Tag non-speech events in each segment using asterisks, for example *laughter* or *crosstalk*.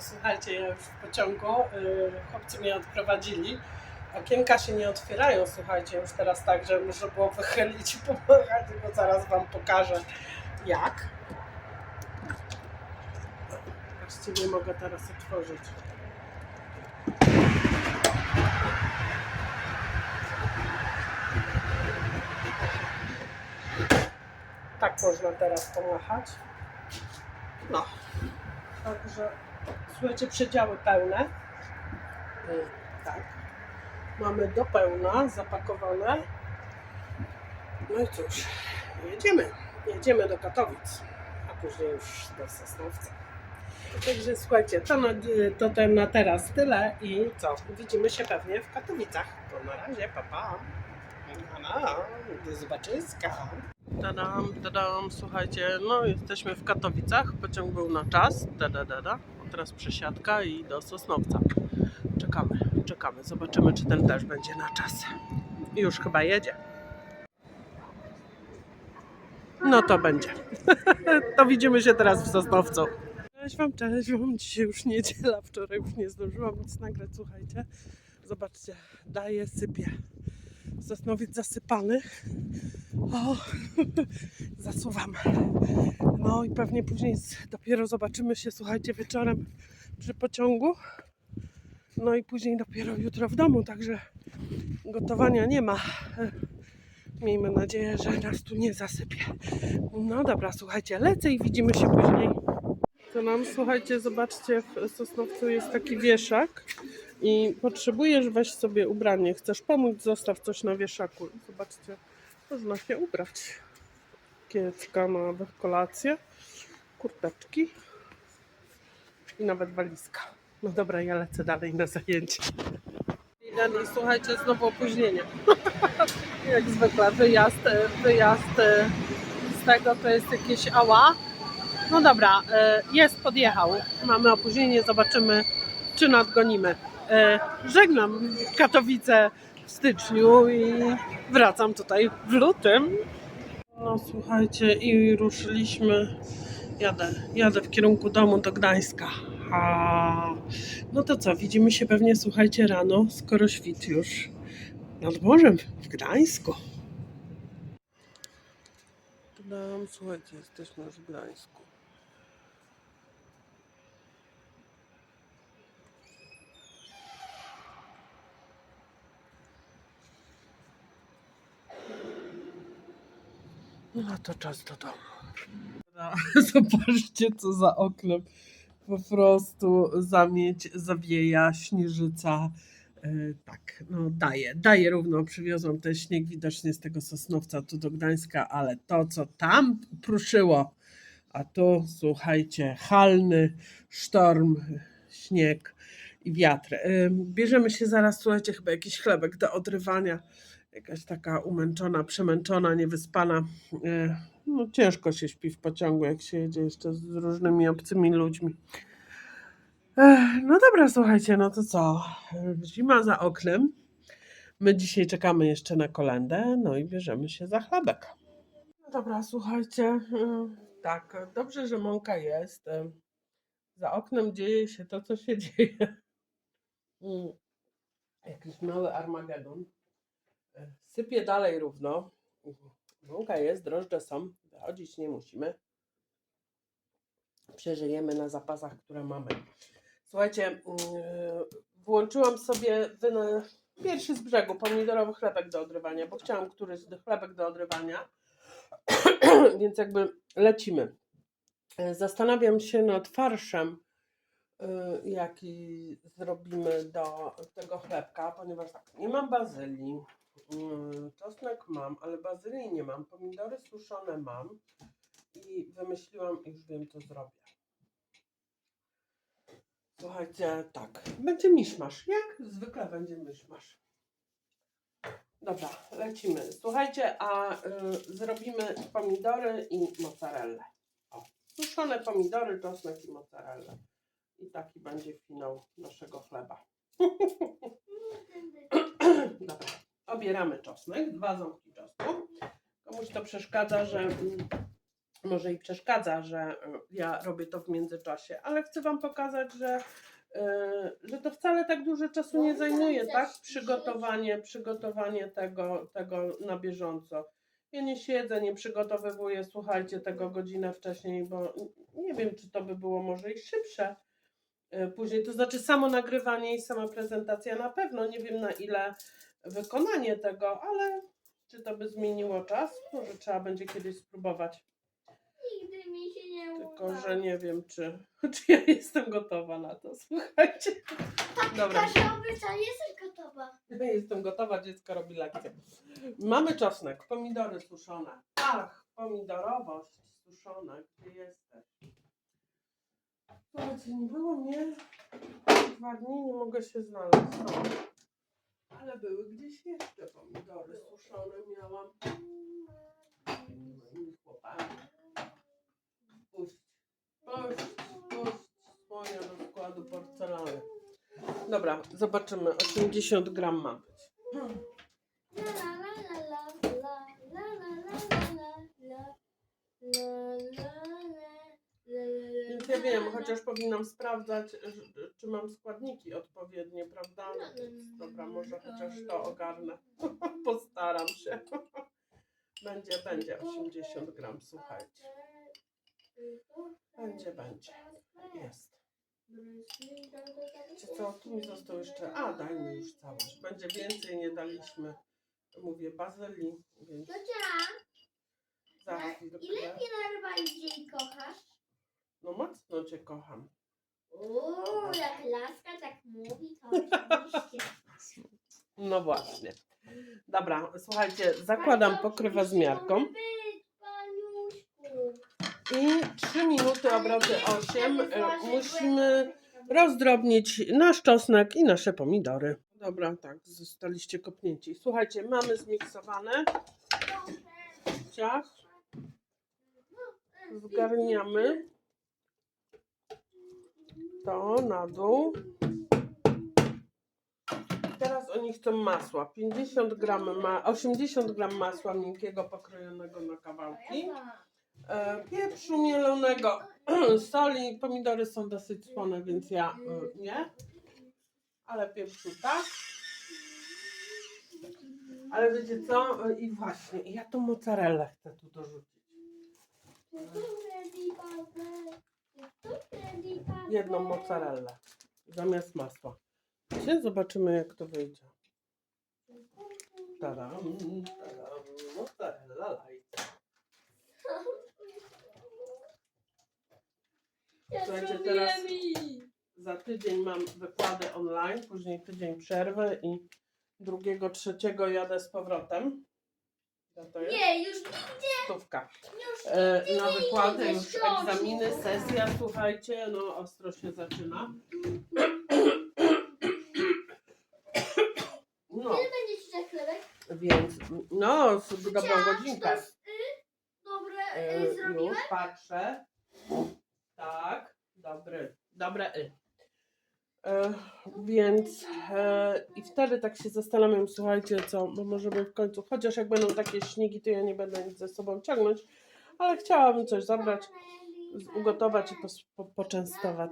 Słuchajcie, ja już w pociągu, yy, chłopcy mnie odprowadzili. Okienka się nie otwierają, słuchajcie, już teraz tak, że muszę było wychylić i pomachać, bo zaraz Wam pokażę jak. Nie mogę teraz otworzyć. Tak można teraz pomachać. No. Także słuchajcie, przedziały pełne. Y, Tak. Mamy do pełna zapakowane. No i cóż, jedziemy. Jedziemy do Katowic, a później już do Sosnowca. Także słuchajcie, to na, to ten na teraz tyle i co? Widzimy się pewnie w Katowicach. To na razie, pa pa. No, do zobaczyska. Tadam, tadam, słuchajcie, no jesteśmy w Katowicach, pociąg był na czas, da, da, da, da. Teraz przesiadka i do Sosnowca. Czekamy, czekamy, zobaczymy czy ten też będzie na czas. Już chyba jedzie. No to będzie. *laughs* to widzimy się teraz w Sosnowcu. Cześć wam, cześć wam. Dzisiaj już niedziela, wczoraj już nie zdążyłam nic nagrać, słuchajcie. Zobaczcie, daje, sypie. Sosnowiec zasypany. O, *laughs* zasuwam. No i pewnie później dopiero zobaczymy się, słuchajcie, wieczorem przy pociągu. No i później dopiero jutro w domu, także gotowania nie ma. Miejmy nadzieję, że nas tu nie zasypie. No dobra, słuchajcie, lecę i widzimy się później. To nam, słuchajcie, zobaczcie, w Sosnowcu jest taki wieszak i potrzebujesz, weź sobie ubranie. Chcesz pomóc, zostaw coś na wieszaku. Zobaczcie, można się ubrać. Kiecka na kolację, kurteczki i nawet walizka. No dobra, ja lecę dalej na zajęcie. I słuchajcie, znowu opóźnienie. *laughs* Jak zwykle, wyjazd, wyjazd e, z tego to jest jakieś ała. No dobra, e, jest, podjechał. Mamy opóźnienie, zobaczymy, czy nadgonimy. E, Żegnam Katowice w styczniu i wracam tutaj w lutym. No słuchajcie, i ruszyliśmy. Jadę, jadę w kierunku domu do Gdańska. A, no to co, widzimy się pewnie, słuchajcie, rano, skoro świt już nad morzem w Gdańsku. Tadam, słuchajcie, jesteśmy już w Gdańsku. No to czas do domu. *laughs* Zobaczcie, co za oknem. Po prostu zamieć, zawieja, śnieżyca. E, tak, no daje, daje równo. Przywiozłam ten śnieg widocznie z tego Sosnowca tu do Gdańska, ale to, co tam pruszyło, a tu, słuchajcie, halny sztorm, śnieg i wiatr. E, Bierzemy się zaraz, słuchajcie, chyba jakiś chlebek do odrywania. Jakaś taka umęczona, przemęczona, niewyspana. E, No, ciężko się śpi w pociągu, jak się jedzie jeszcze z różnymi obcymi ludźmi. Ech, No dobra, słuchajcie, no to co? Zima za oknem. My dzisiaj czekamy jeszcze na kolendę, no i bierzemy się za chlebek. No dobra, słuchajcie. y, Tak, dobrze, że mąka jest. Za oknem dzieje się to, co się *laughs* dzieje. Mm, Jakiś mały Armagedon. Sypie dalej równo. Mąka jest, drożdże są, wychodzić nie musimy. Przeżyjemy na zapasach, które mamy. Słuchajcie, yy, włączyłam sobie pierwszy z brzegu pomidorowy chlebek do odrywania, bo chciałam któryś chlebek do odrywania, *clears throat* więc jakby lecimy. Zastanawiam się nad farszem, yy, jaki zrobimy do tego chlebka, ponieważ tak, nie mam bazylii, Czosnek mam, ale bazylii nie mam. Pomidory suszone mam. I wymyśliłam, już wiem, co zrobię. Słuchajcie, tak. Będzie miszmasz. Jak zwykle będzie miszmasz. Dobra, lecimy. Słuchajcie, a y, zrobimy pomidory i mozzarellę. O, suszone pomidory, czosnek i mozzarellę. I taki będzie finał naszego chleba. *laughs* Dobra. Obieramy czosnek, dwa ząbki czosnku. Komuś to przeszkadza, że mm, może i przeszkadza, że e, ja robię to w międzyczasie, ale chcę Wam pokazać, że, e, że to wcale tak dużo czasu nie zajmuje, tak? Przygotowanie, przygotowanie tego, tego na bieżąco. Ja nie siedzę, nie przygotowywuję, słuchajcie, tego godzinę wcześniej, bo nie wiem, czy to by było może i szybsze e, później. To znaczy samo nagrywanie i sama prezentacja na pewno. Nie wiem na ile wykonanie tego, ale czy to by zmieniło czas? Może trzeba będzie kiedyś spróbować. Nigdy mi się nie uda. Tylko, że nie wiem, czy, *laughs* czy ja jestem gotowa na to. *laughs* Słuchajcie. Dobra. Kasia obiecała, jesteś gotowa. Ja jestem gotowa, dziecko robi lekcję. Mamy czosnek, pomidory suszone. Ach, pomidorowość suszona. Gdzie jesteś? Słuchajcie, nie było mnie dwa dni, nie mogę się znaleźć. Ale były gdzieś jeszcze pomidory suszone miałam. Moimi chłopami. Puść, puść, puść słonia do składu porcelany. Dobra, zobaczymy. 80 gram ma być. La la la la la la la la la la la la Więc ja wiem, chociaż powinnam sprawdzać, czy mam składniki odpowiednie, prawda? No więc dobra, może chociaż to ogarnę. *laughs* Postaram się. *laughs* Będzie, będzie 80 gram, słuchajcie. Będzie, będzie. Jest. Wiecie co, tu mi został jeszcze... A, dajmy już całość. Będzie więcej, nie daliśmy, mówię, bazylii, więc za ile chwilkę. mnie najbardziej kochasz? No mocno Cię kocham. Uuu, jak laska tak mówi, to oczywiście. No właśnie. Dobra, słuchajcie, zakładam pokrywę z miarką. I 3 minuty nie, 8 wtedy e, musimy rozdrobnić nasz czosnek i nasze pomidory. Dobra, tak, zostaliście kopnięci. Słuchajcie, mamy zmiksowane. Ciach, zgarniamy to na dół. Teraz oni chcą masła. 50 gram ma, 80 gram masła miękkiego pokrojonego na kawałki. E, pieprzu mielonego, *clears throat* soli, pomidory są dosyć słone, więc ja e, nie. Ale pieprzu tak. Ale wiecie co? E, I właśnie, ja tą mozzarellę chcę tu dorzucić. Jedną mozzarellę zamiast masła. Wiecie? Zobaczymy jak to wyjdzie. Taram, taram, mozzarella light. Słuchajcie, teraz za tydzień mam wykłady online, później tydzień przerwy i drugiego, trzeciego jadę z powrotem. Ja to jest Nie, już stówka. już E, na wykłady, idziesz, już egzaminy, sesja, słuchajcie, no ostro się zaczyna. No, Ile będzie ci za chlebek? więc, no, z dobrą Ciocia, godzinkę. to jest, y, Dobre, E, y, zrobiłem? już patrzę. Tak, dobry, dobre y. E, więc e, i wtedy tak się zastanawiam, słuchajcie, co, bo może by w końcu, chociaż jak będą takie śnigi, to ja nie będę nic ze sobą ciągnąć, ale chciałabym coś zabrać, ugotować i pos, po, poczęstować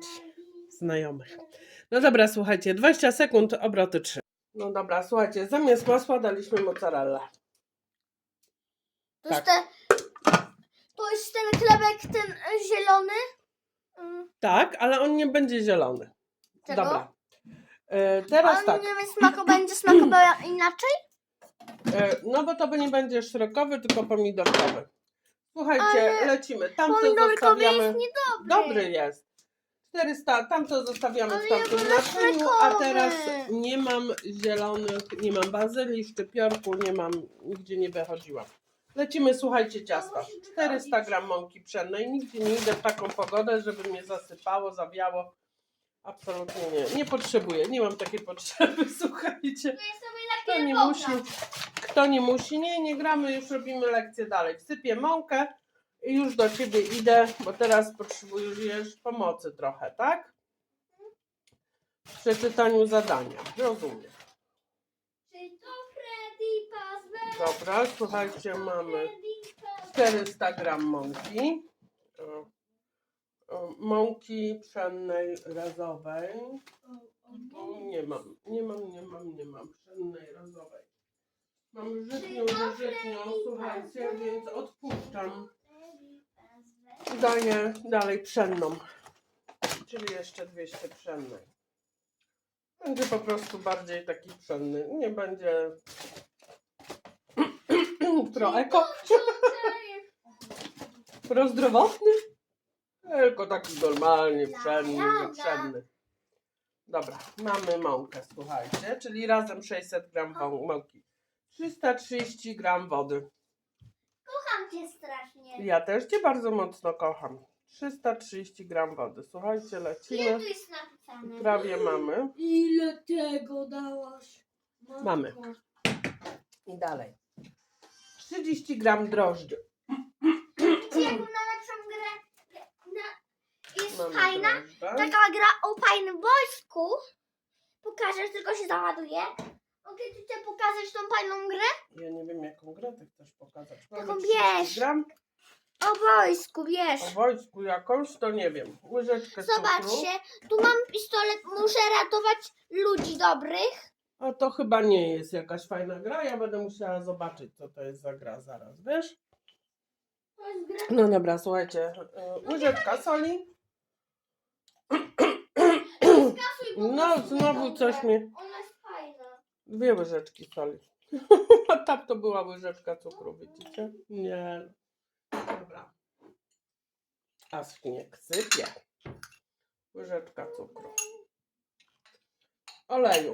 znajomych. No dobra, słuchajcie, 20 sekund, obroty 3. No dobra, słuchajcie, zamiast masła daliśmy mozzarellę. To Tak. jest, te, to jest ten chlebek, ten zielony? Mm, Tak, ale on nie będzie zielony. Dobra. E, teraz On tak. nie wiem, smako będzie smakował *clears throat* inaczej? E, no bo to by nie będzie szrekowy, tylko pomidorkowy. Słuchajcie, Ale lecimy. Tamto Pomidorkowy zostawiamy. jest niedobry. Dobry jest. 400, tamto zostawiamy Ale w ja tamtym wolę naczyniu, a teraz nie mam zielonych, nie mam bazylii, szczypiorku, nie mam, nigdzie nie wychodziłam. Lecimy, słuchajcie, ciasto. musi 400 wychodzić. gram mąki pszennej. Nigdzie nie idę w taką pogodę, żeby mnie zasypało, zawiało. Absolutnie nie. Nie potrzebuję, nie mam takiej potrzeby, *laughs* słuchajcie. To jest sobie Kto nie musi, kto nie musi, nie, nie gramy, już robimy lekcję dalej. Wsypię mąkę i już do ciebie idę, bo teraz potrzebujesz pomocy trochę, tak? W przeczytaniu zadania. Rozumiem. Czy to Freddy Fazbear? Dobra, słuchajcie, mamy Freddy Fazbear. 400 gram mąki. O, Mąki pszennej razowej. O, nie mam, nie mam, nie mam, nie mam pszennej razowej. Mam żytnią, żytnią, słuchajcie, więc odpuszczam. Daję dalej pszenną, czyli jeszcze 200 pszennej. Będzie po prostu bardziej taki pszenny. Nie będzie *clears throat* proeko, prozdrowotny, tylko taki normalnie pszenny, pszenny. Dobra, mamy mąkę, słuchajcie, czyli razem 600 gram mąki. 330 gram wody. Kocham cię strasznie. Ja też Cię bardzo mocno kocham. 330 gram wody. Słuchajcie, Ile lecimy. tu jest napisane? Prawie mamy. Ile tego dałaś? Mamy. I dalej. 30 gram drożdży. Czy jaką najlepszą grę na... jest Mamy fajna? Taka gra o fajnym wojsku. Pokażesz, tylko się załaduje. Mogę ci chcę pokazać tą fajną grę? Ja nie wiem, jaką grę Ty chcesz pokazać. Mamy Taką 30 wiesz. gram. O wojsku, wiesz. O wojsku jakąś, to nie wiem. Łyżeczkę cukru. Zobaczcie, tu mam pistolet, muszę ratować ludzi dobrych. A to chyba nie jest jakaś fajna gra. Ja będę musiała zobaczyć, co to jest za gra zaraz, wiesz? To jest gra. No dobra, słuchajcie. e, Łyżeczka soli. Skasuj, bo No, znowu coś. Ona jest fajna. Dwie łyżeczki soli. *laughs* A tam to była łyżeczka cukru, widzicie? Nie. Dobra. A śnieg sypie. Łyżeczka cukru. Oleju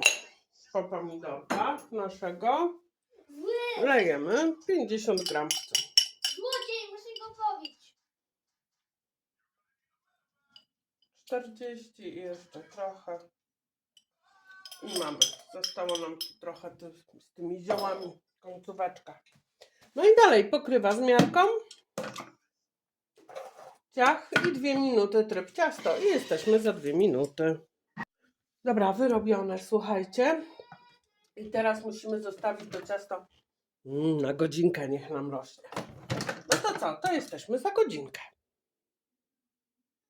po pomidorkach naszego Zły, lejemy 50 gram. złodziej, muszę go pobić. 40 i jeszcze trochę. I mamy. Zostało nam trochę ty, z tymi ziołami. Końcóweczka. No i dalej pokrywa z miarką. Ciach i dwie minuty tryb ciasto. I jesteśmy za dwie minuty. Dobra, wyrobione, słuchajcie. I teraz musimy zostawić to ciasto mm, na godzinkę, niech nam rośnie. No to co, to jesteśmy za godzinkę.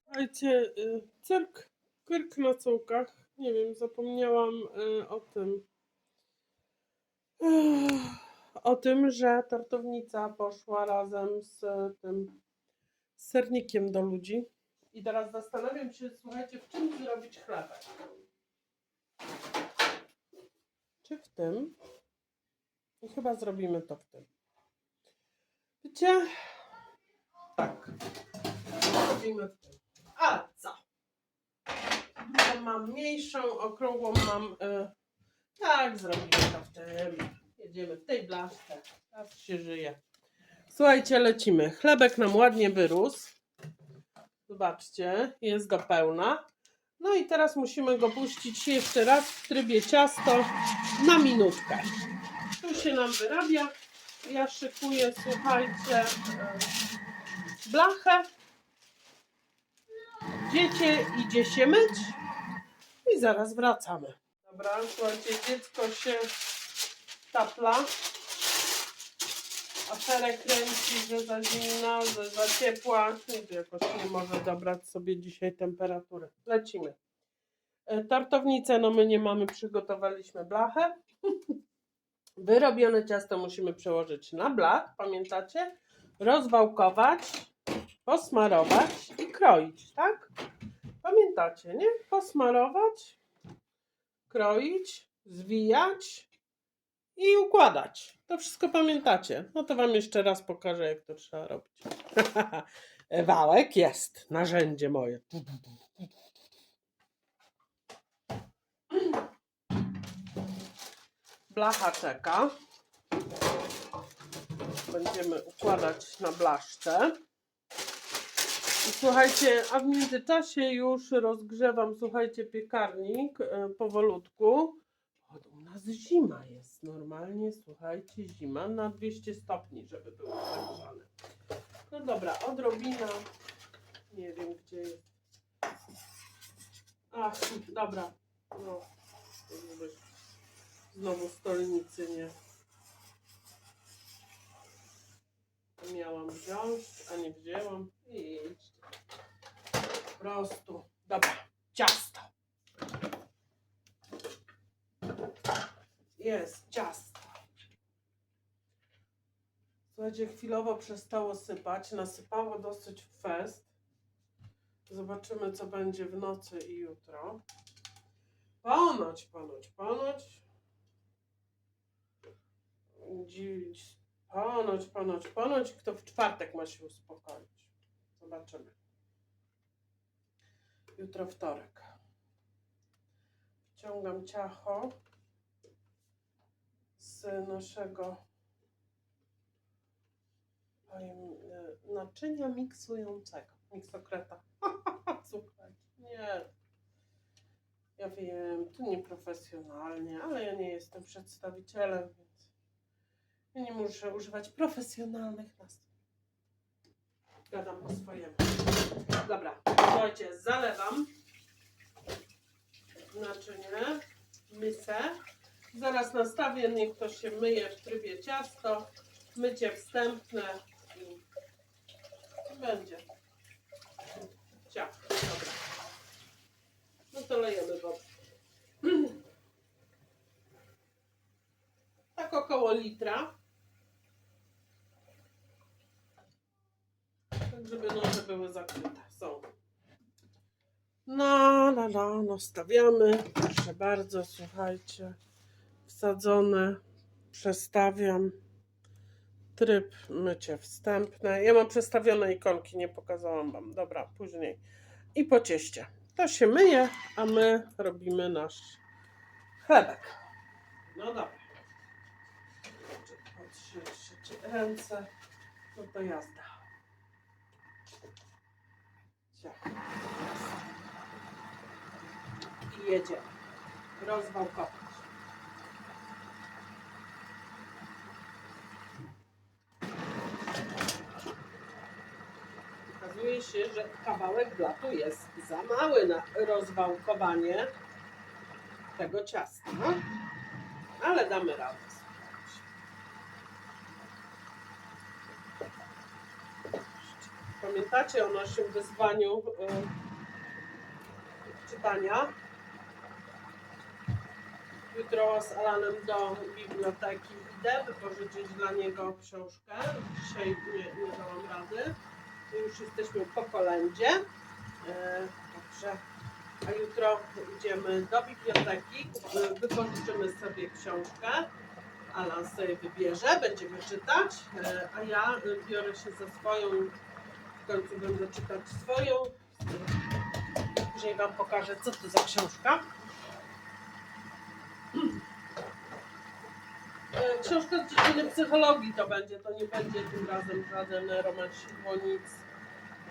Słuchajcie, y, cyrk, cyrk na cółkach. Nie wiem, zapomniałam y, o tym. O tym, że tartownica poszła razem z tym sernikiem do ludzi. I teraz zastanawiam się, słuchajcie, w czym zrobić chlebek. Czy w tym? I chyba zrobimy to w tym. Wiecie? Tak. Zrobimy w tym. A co? Mam mniejszą, okrągłą mam. Y, tak, zrobimy to w tym. Jedziemy w tej blaszce. Teraz się żyje. Słuchajcie, lecimy. Chlebek nam ładnie wyrósł. Zobaczcie, jest do pełna. No i teraz musimy go puścić jeszcze raz w trybie ciasto na minutkę. Tu się nam wyrabia. Ja szykuję, słuchajcie, y, blachę. Dziecię idzie się myć i zaraz wracamy. Dobra, słuchajcie, dziecko się tapla. Aferę kręci, że za zimna, że za ciepła. Wiem, jakoś nie może dobrać sobie dzisiaj temperatury. Lecimy. E, Tartownicę, no my nie mamy, przygotowaliśmy blachę. *laughs* Wyrobione ciasto musimy przełożyć na blach, pamiętacie? Rozwałkować, posmarować i kroić, tak? Pamiętacie, nie? Posmarować, kroić, zwijać i układać. To wszystko pamiętacie. No to Wam jeszcze raz pokażę, jak to trzeba robić. *laughs* Wałek jest, narzędzie moje. Blacha czeka. Będziemy układać na blaszce. Słuchajcie, a w międzyczasie już rozgrzewam, słuchajcie, piekarnik e, powolutku. O, u nas zima jest normalnie, słuchajcie, zima na 200 stopni, żeby było zagrzane. No dobra, odrobina. Nie wiem, gdzie jest. Ach, dobra. No, znowu stolnicy nie. Miałam wziąć, a nie wzięłam. I. Prostu. Dobra, ciasto. Jest ciasto. Słuchajcie, chwilowo przestało sypać. Nasypało dosyć fest. Zobaczymy, co będzie w nocy i jutro. Ponoć, ponoć, ponoć. Dziś, ponoć, ponoć, ponoć. Kto w czwartek ma się uspokoić? Zobaczymy. Jutro wtorek. Wciągam ciacho z naszego e, naczynia miksującego. Miksokreta. *laughs* Słuchaj, nie. Ja wiem, to nieprofesjonalnie, ale ja nie jestem przedstawicielem, więc ja nie muszę używać profesjonalnych nazw. Gadam po swojemu. Dobra, słuchajcie, zalewam naczynie, misę. Zaraz nastawię, niech to się myje w trybie ciasto. Mycie wstępne i będzie. Ciach, dobra. No to lejemy wodę. *clears throat* Tak około litra. Tak, żeby noże były zakryte. No, no, no, no, stawiamy. Proszę bardzo, słuchajcie. Wsadzone. Przestawiam. Tryb mycie wstępne. Ja mam przestawione ikonki, nie pokazałam Wam. Dobra, później. I po cieście. To się myje, a my robimy nasz chlebek. No dobra. Otrzyjcie ręce. No to jazda. Ciach. I jedziemy. Rozwał kopać. Okazuje się, że kawałek blatu jest za mały na rozwałkowanie tego ciasta. Ale damy radę. Pamiętacie o naszym wyzwaniu y, czytania? Jutro z Alanem do biblioteki idę wypożyczyć dla niego książkę. Dzisiaj nie, nie dałam rady. Już jesteśmy po kolędzie. E, Także, a jutro idziemy do biblioteki, kup- wypożyczymy sobie książkę. Alan sobie wybierze, będziemy czytać, e, a ja e, biorę się za swoją, w końcu będę czytać swoją. Później Wam pokażę, co to za książka. Książka z dziedziny psychologii to będzie, to nie będzie tym razem żaden romansidło, nic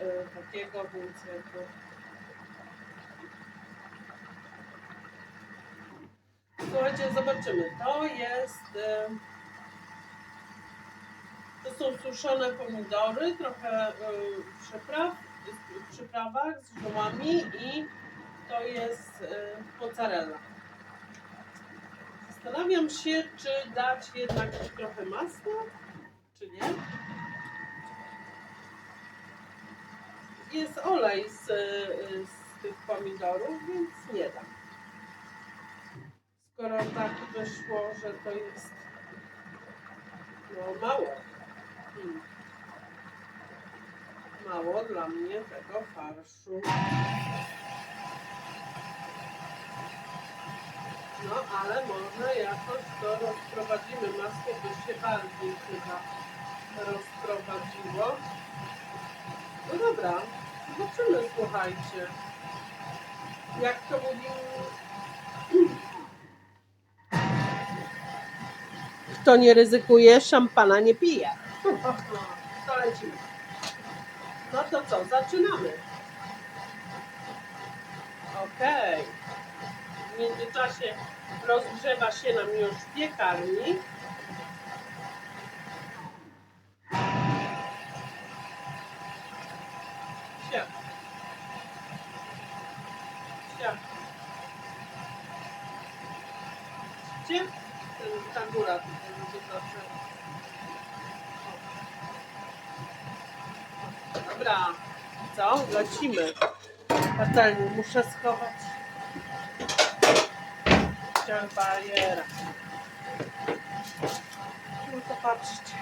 e, takiego, więc jakby... Słuchajcie, zobaczymy. To jest... e, To są suszone pomidory, trochę e, przypraw, w przyprawach z ziołami i to jest mozzarella. Zastanawiam się, czy dać jednak trochę masła, czy nie. Jest olej z, z tych pomidorów, więc nie dam. Skoro tak wyszło, że to jest no mało. Hmm. Mało dla mnie tego farszu. No, ale może jakoś to rozprowadzimy. Masło by się bardziej chyba rozprowadziło. No dobra, zobaczymy, słuchajcie. Jak to mówimy? Kto nie ryzykuje, szampana nie pije. *laughs* To lecimy. No to co, zaczynamy. Okej. W międzyczasie rozgrzewa się nam już piekarnik. Siap. Siap. Gdzie? Ten- Ta góra tutaj. Dobra, co? Lecimy. Patelnię muszę schować. Ciach bariera. No to patrzcie.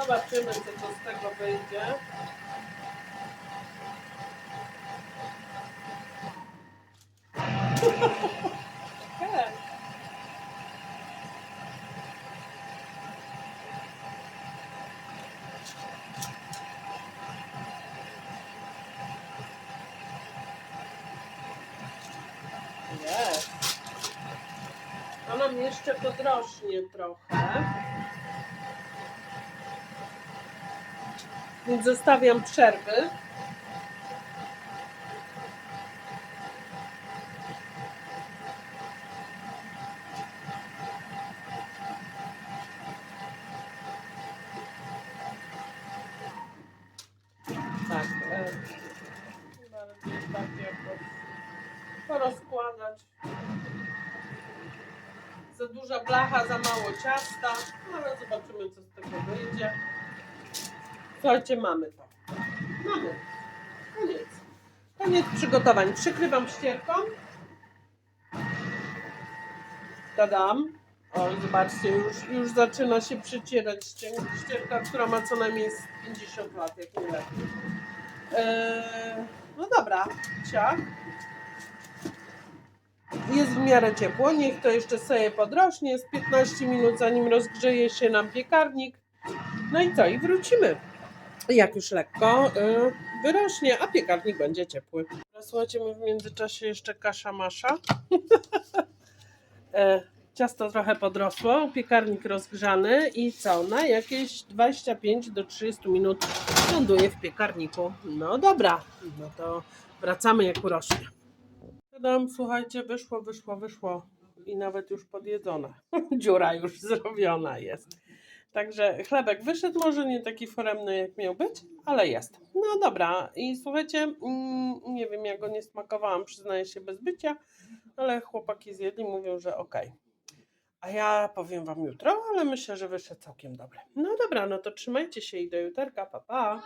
Zobaczymy, co to z tego wyjdzie. *laughs* Okej. Jest. To nam jeszcze podrośnie trochę. Więc zostawiam przerwy. Tak. E, bardziej porozkładać. Za duża blacha, za mało ciasta. No ale zobaczymy, co z tego wyjdzie. Słuchajcie, mamy to. Mamy. Koniec. Koniec przygotowań. Przykrywam ścierką. Tadam. O, zobaczcie, już, już zaczyna się przycierać ścier- ścierka, która ma co najmniej z 50 lat, jak nie lepiej. Eee, no dobra, ciach. Jest w miarę ciepło, niech to jeszcze sobie podrośnie, z 15 minut zanim rozgrzeje się nam piekarnik. No i co, i wrócimy. Jak już lekko y, wyrośnie, a piekarnik będzie ciepły. Słuchajcie, my w międzyczasie jeszcze kasza masza. *laughs* e, ciasto trochę podrosło, piekarnik rozgrzany i co, na jakieś 25 do 30 minut ląduje w piekarniku. No dobra, no to wracamy jak urośnie. Tadam, słuchajcie, wyszło, wyszło, wyszło i nawet już podjedzone. *laughs* Dziura już zrobiona jest. Także chlebek wyszedł, może nie taki foremny jak miał być, ale jest. No dobra, i słuchajcie, mm, nie wiem jak go nie smakowałam, przyznaję się bez bycia, ale chłopaki zjedli, mówią, że okej. A ja powiem wam jutro, ale myślę, że wyszedł całkiem dobry. No dobra, no to trzymajcie się i do juterka, pa pa.